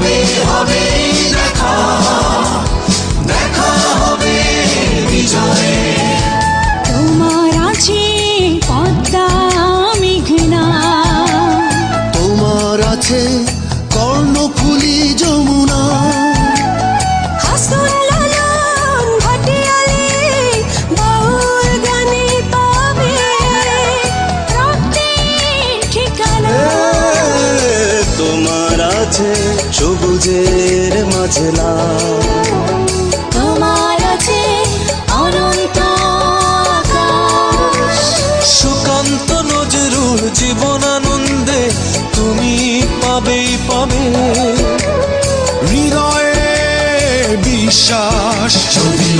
হবে হবে দেখা। দেখা হবে বিজয়ে। তোমার আছে পদ্মা মেঘনা। তোমার আছে কর্ণফুলি যমুনা। আছে সবুজের মাঝলা। তোমার আছে অনন্ত আকাশ। সুকান্ত নজরুল জীবন আনন্দে তুমি পাবেই পাবে। হৃদয়ে বিশ্বাস। যদি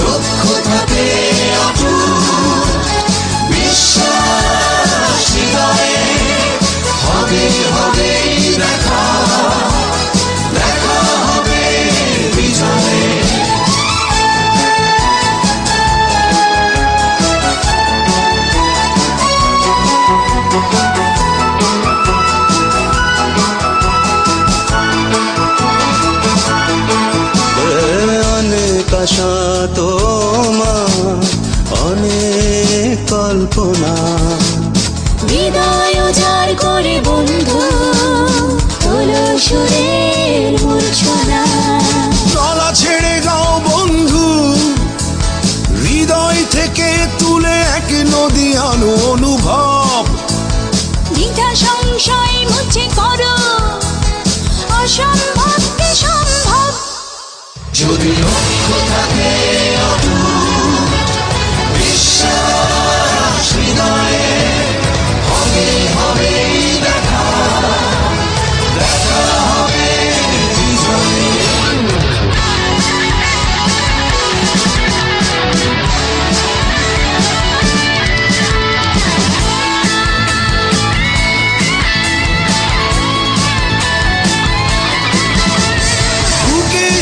হৃদয় উজাড় করে বন্ধু তোলো সুরের মূর্ছনা গলা ছেড়ে গাও বন্ধু হৃদয় থেকে তুলে এক নদী আনো অনুভব। দ্বিধা সংশয় মুছে করো অসম্ভবকে সম্ভব। যদি লক্ষ্য থাকে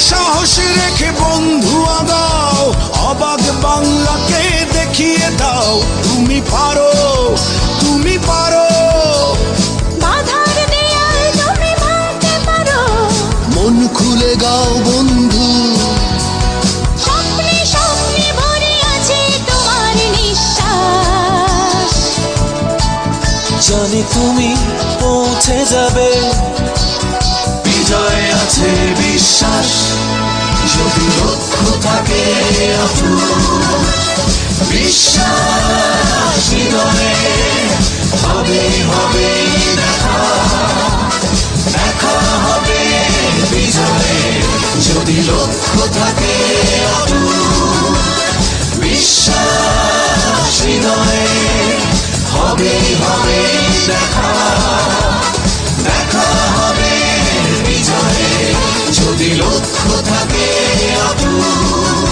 সাহস রেখে বন্ধু আগাও অবাক বাংলাকে দেখিয়ে দাও। তুমি পারো তুমি পারো। মন খুলে গাও বন্ধু। জানি তুমি পৌঁছে যাবে। বিজয় আছে বিশ্বাস, যদি লক্ষ্য থাকে বিশ্বাস হৃদয়ে হবে হবে দেখা। দেখা হবে বিজয়ে, যদি লক্ষ্য থাকে লক্ষ্য থাকে অটুট